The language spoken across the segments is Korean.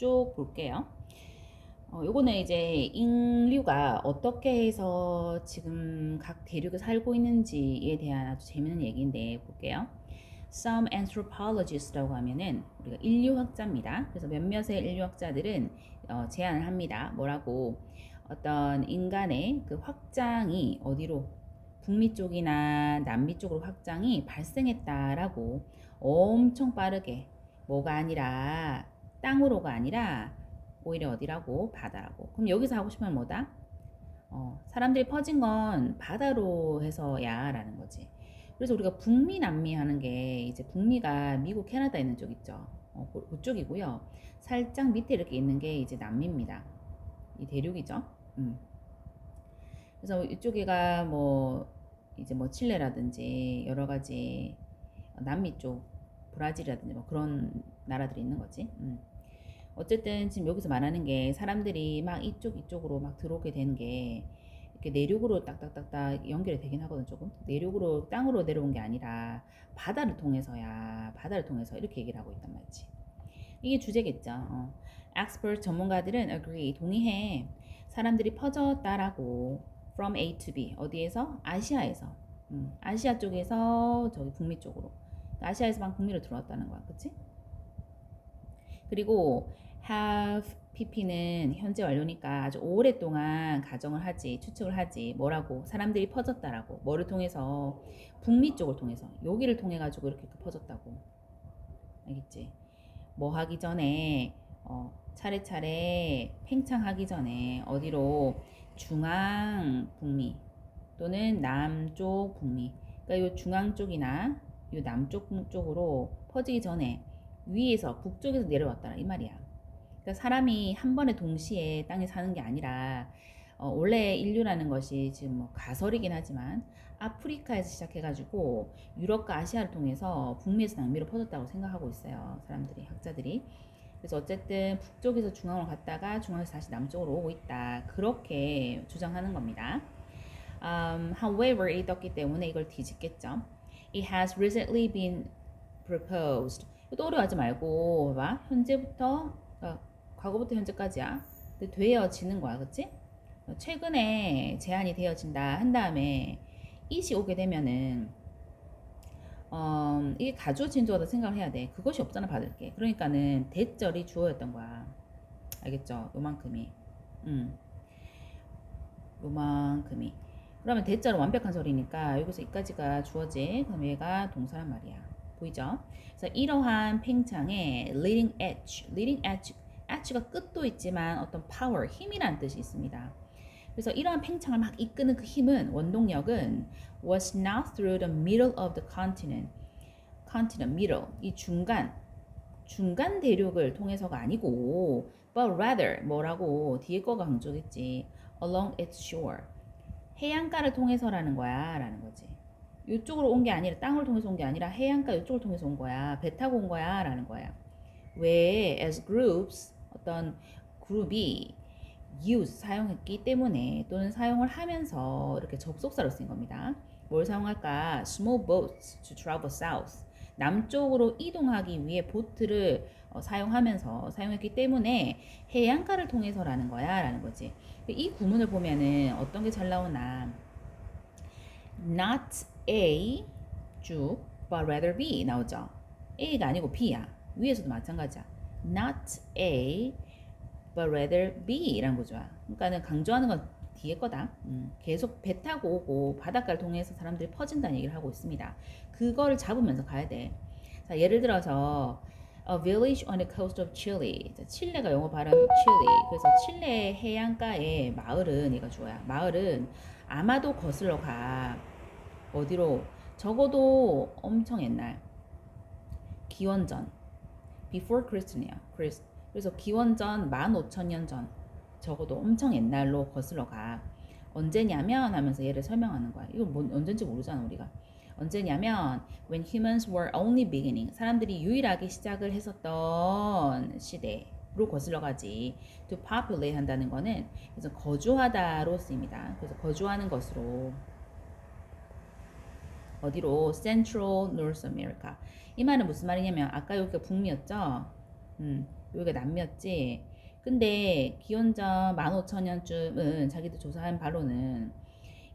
쭉 볼게요. 어, 요거는 이제 인류가 어떻게 해서 지금 각 대륙에 살고 있는지에 대한 아주 재밌는 얘기인데 볼게요. Some anthropologists라고 하면은 우리가 인류학자입니다. 그래서 몇몇의 인류학자들은 어, 제안을 합니다. 뭐라고 어떤 인간의 그 확장이 어디로 북미 쪽이나 남미 쪽으로 확장이 발생했다라고 엄청 빠르게 뭐가 아니라 땅으로가 아니라 오히려 어디라고 바다라고. 그럼 여기서 하고 싶으면 뭐다? 어, 사람들이 퍼진 건 바다로 해서야라는 거지. 그래서 우리가 북미 남미 하는 게 이제 북미가 미국 캐나다 있는 쪽 있죠. 어, 그- 그쪽이고요. 살짝 밑에 이렇게 있는 게 이제 남미입니다. 이 대륙이죠. 음. 그래서 이쪽에가 뭐 이제 뭐 칠레라든지 여러 가지 남미 쪽 브라질이라든지 뭐 그런 나라들이 있는 거지. 음. 어쨌든 지금 여기서 말하는 게 사람들이 막 이쪽 이쪽으로 막 들어오게 되는 게 이렇게 내륙으로 딱딱딱딱 연결이 되긴 하거든 조금. 내륙으로 땅으로 내려온 게 아니라 바다를 통해서야 바다를 통해서 이렇게 얘기를 하고 있단 말이지. 이게 주제겠죠. 어. expert 전문가들은 agree 동의해. 사람들이 퍼졌다라고 from A to B 어디에서? 아시아에서. 음, 아시아 쪽에서 저기 북미 쪽으로. 아시아에서 막 북미로 들어왔다는 거야 그치? 그리고 have pp는 현재 완료니까 아주 오랫동안 가정을 하지 추측을 하지 뭐라고 사람들이 퍼졌다라고 뭐를 통해서? 북미 쪽을 통해서. 여기를 통해 가지고 이렇게 퍼졌다고. 알겠지? 뭐 하기 전에 어, 차례차례 팽창하기 전에 어디로? 중앙 북미 또는 남쪽 북미. 그러니까 요 중앙 쪽이나 요 남쪽 쪽으로 퍼지기 전에 위에서 북쪽에서 내려왔다라 이 말이야. 그러니까 사람이 한 번에 동시에 땅에 사는 게 아니라 어, 원래 인류라는 것이 지금 뭐 가설이긴 하지만 아프리카에서 시작해가지고 유럽과 아시아를 통해서 북미에서 남미로 퍼졌다고 생각하고 있어요. 사람들이 학자들이. 그래서 어쨌든 북쪽에서 중앙으로 갔다가 중앙에서 다시 남쪽으로 오고 있다. 그렇게 주장하는 겁니다. Um, however, 이 떴기 때문에 이걸 뒤집겠죠. It has recently been proposed. 또 어려워하지 말고 봐봐. 현재부터 어, 과거부터 현재까지야. 근데 되어지는 거야, 그치? 어, 최근에 제한이 되어진다 한 다음에 이시 오게 되면은 어, 이게 가주어 진조하다 생각을 해야 돼. 그것이 없잖아 받을 게. 그러니까는 대절이 주어였던 거야. 알겠죠? 요만큼이. 음. 요만큼이. 그러면 대절은 완벽한 소리니까 여기서 이까지가 주어지. 그럼 얘가 동사란 말이야. 보이죠? 그래서 이러한 팽창의 leading edge, leading edge, edge가 끝도 있지만 어떤 power, 힘이란 뜻이 있습니다. 그래서 이러한 팽창을 막 이끄는 그 힘은 원동력은 was not through the middle of the continent, continent middle 이 중간 중간 대륙을 통해서가 아니고 but rather 뭐라고 뒤에 거가 강조겠지 along its shore 해안가를 통해서라는 거야 라는 거지. 이쪽으로 온 게 아니라 땅을 통해서 온 게 아니라 해안가 이쪽을 통해서 온 거야. 배 타고 온 거야 라는 거야. 왜 as groups 어떤 그룹이 use 사용했기 때문에 또는 사용을 하면서 이렇게 접속사로 쓰인 겁니다. 뭘 사용할까? small boats to travel south. 남쪽으로 이동하기 위해 보트를 어, 사용하면서 사용했기 때문에 해안가를 통해서라는 거야 라는 거지. 이 구문을 보면은 어떤 게 잘 나오나 not A 쭉 but rather B 나오죠. A가 아니고 B야. 위에서도 마찬가지야. Not A but rather B라는 거죠. 그러니까는 강조하는 건 뒤에 거다. 음, 계속 배 타고 오고 바닷가를 통해서 사람들이 퍼진다는 얘기를 하고 있습니다. 그거를 잡으면서 가야 돼. 자, 예를 들어서 A village on the coast of Chile. 자, 칠레가 영어 발음 Chile. 그래서 칠레 해안가의 마을은 얘가 좋아요. 마을은 아마도 거슬러 가. 어디로? 적어도 엄청 옛날. 기원전. Before Christ이야. Christ. 그래서 기원전 15,000년 전. 적어도 엄청 옛날로 거슬러 가. 언제냐면 하면서 얘를 설명하는 거야. 이거 뭐, 언젠지 모르잖아, 우리가. 언제냐면 when humans were only beginning 사람들이 유일하게 시작을 했었던 시대로 거슬러 가지 to populate 한다는 거는 그래서 거주하다로 쓰입니다. 그래서 거주하는 것으로 어디로 Central North America 이 말은 무슨 말이냐면 아까 여기가 북미였죠. 음, 여기가 남미였지. 근데 기원전 15,000년쯤은 자기들 조사한 바로는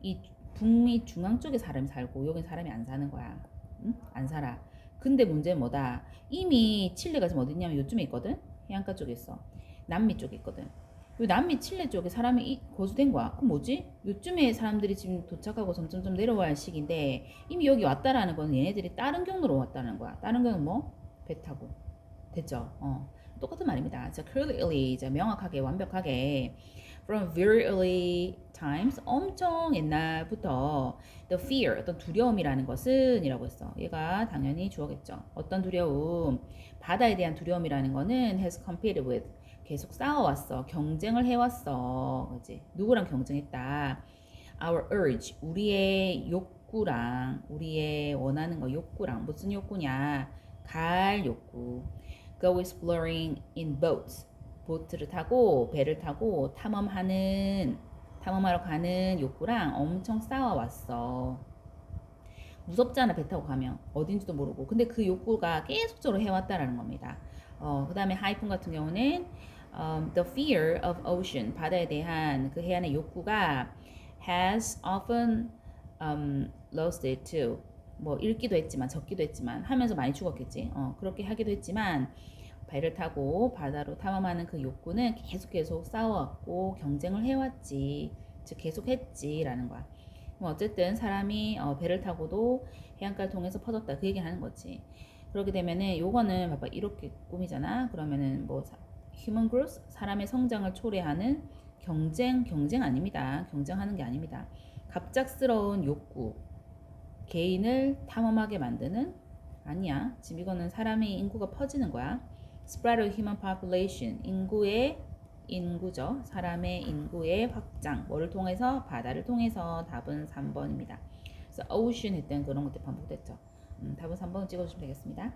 이 북미 중앙 쪽에 사람이 살고 여긴 사람이 안 사는 거야. 응? 안 살아. 근데 문제는 뭐다? 이미 칠레가 지금 어딨냐면 요쯤에 있거든? 해안가 쪽에 있어. 남미 쪽에 있거든. 요 남미 칠레 쪽에 사람이 이- 거주된 거야. 그럼 뭐지? 요쯤에 사람들이 지금 도착하고 점점점 내려와야 할 시기인데 이미 여기 왔다라는 거는 얘네들이 다른 경로로 왔다는 거야. 다른 경우는 뭐? 배 타고. 됐죠? 어. 똑같은 말입니다. 자, clearly, 이제 명확하게, 완벽하게 from very early times, 엄청 옛날부터 the fear, 어떤 두려움이라는 것은 이라고 했어. 얘가 당연히 주어겠죠. 어떤 두려움? 바다에 대한 두려움이라는 거는 has competed with, 계속 싸워왔어. 경쟁을 해왔어. 그지? 누구랑 경쟁했다? Our urge, 우리의 욕구랑, 우리의 원하는 거 욕구랑, 무슨 욕구냐? 갈 욕구. Go exploring in boats. 보트를 타고 배를 타고 탐험하는 탐험하러 가는 욕구랑 엄청 싸워왔어. 무섭잖아 배 타고 가면 어딘지도 모르고 근데 그 욕구가 계속적으로 해왔다라는 겁니다. 어, 그 다음에 하이픈 같은 경우는 um, the fear of ocean 바다에 대한 그 해안의 욕구가 has often um, lost it too. 뭐 잃기도 했지만 적기도 했지만 하면서 많이 죽었겠지. 어, 그렇게 하기도 했지만 배를 타고 바다로 탐험하는 그 욕구는 계속 계속 싸워왔고 경쟁을 해왔지. 즉 계속 했지라는 거야. 뭐 어쨌든 사람이 어, 배를 타고도 해안가를 통해서 퍼졌다 그 얘기 하는 거지. 그렇게 되면은 요거는 봐봐 이렇게 꾸미잖아. 그러면은 뭐 사- human growth 사람의 성장을 초래하는 경쟁 경쟁 아닙니다. 경쟁하는 게 아닙니다. 갑작스러운 욕구 개인을 탐험하게 만드는 아니야. 지금 이거는 사람의 인구가 퍼지는 거야. spread of human population 인구의 인구죠. 사람의 인구의 확장. 뭐를 통해서? 바다를 통해서 답은 3번입니다. 그래서 ocean 했던 그런 것들 반복됐죠. 음, 답은 3번 찍어주시면 되겠습니다.